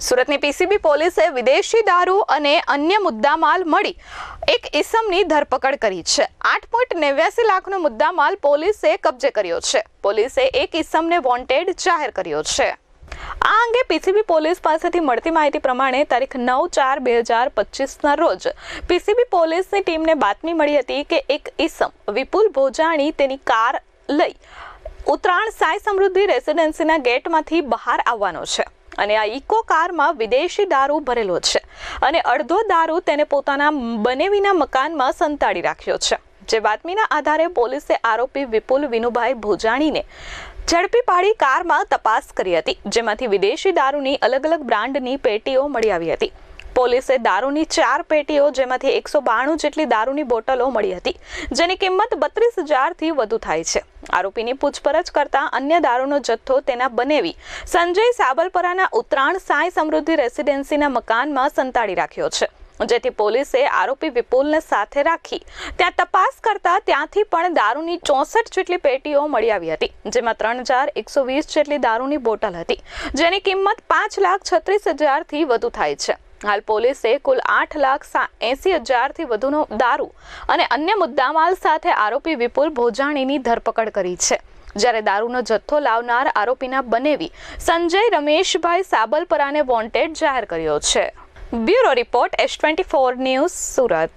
સુરતની પીસીબી પોલીસે વિદેશી દારૂ અને અન્ય મુદ્દામાલ મળી એક ઇસમની ધરપકડ કરી છે. આઠ પોઈન્ટ નેવ્યાસી લાખનો મુદ્દામાલ પોલીસે કબજે કર્યો છે. પોલીસે એક ઇસમને વોન્ટેડ જાહેર કર્યો છે. આ અંગે પીસીબી પોલીસ પાસેથી મળતી માહિતી પ્રમાણે તારીખ નવ ચાર બે હજાર પચીસના રોજ પીસીબી પોલીસની ટીમને બાતમી મળી હતી કે એક ઈસમ વિપુલ ભોજાણી તેની કાર લઈ ઉત્તરાયણ સાંઈ સમૃદ્ધિ રેસિડેન્સીના ગેટમાંથી બહાર આવવાનો છે. અને આ ઇકો કારમાં વિદેશી દારૂ ભરેલો છે. અને અડધો દારૂ તેને પોતાના બનેવીના મકાનમાં સંતાડી રાખ્યો છે. જે બાતમીના આધારે પોલીસે આરોપી વિપુલ વિનુભાઈ ભોજાણીને ઝડપી પાડી કારમાં તપાસ કરી હતી, જેમાંથી વિદેશી દારૂની અલગ અલગ બ્રાન્ડની પેટીઓ મળી આવી હતી. પોલીસે દારૂની ચાર પેટીઓ જેમાંથી એકસો બાણું જેટલી દારૂની બોટલો મળી હતી, જેની કિંમત બત્રીસ હજારથી વધુ થાય છે. આરોપીની પૂછપરછ કરતા અન્ય દારૂનો જથ્થો તેના બનેવી સંજય સાબલપરાના ઉત્તરાયણ સાંઈ સમૃદ્ધિ રેસિડેન્સીના મકાનમાં સંતાડી રાખ્યો છે. જેથી પોલીસે આરોપી વિપુલને સાથે રાખી ત્યાં તપાસ કરતા ત્યાંથી પણ દારૂની ચોસઠ જેટલી પેટીઓ મળી આવી હતી, જેમાં ત્રણ હજાર એકસો વીસ જેટલી દારૂની બોટલ હતી, જેની કિંમત પાંચ લાખ છત્રીસ હજારથી વધુ થાય છે. હાલ પોલીસે કુલ આઠ લાખ એસી હજારથી વધુનો દારૂ અને અન્ય મુદ્દામાલ સાથે આરોપી વિપુલ ભોજાણીની ધરપકડ કરી છે. જ્યારે દારૂનો જથ્થો લાવનાર આરોપીના બનેવી સંજય રમેશભાઈ સાબલપરાને વોન્ટેડ જાહેર કર્યો છે. Bureau report S twenty four news Surat.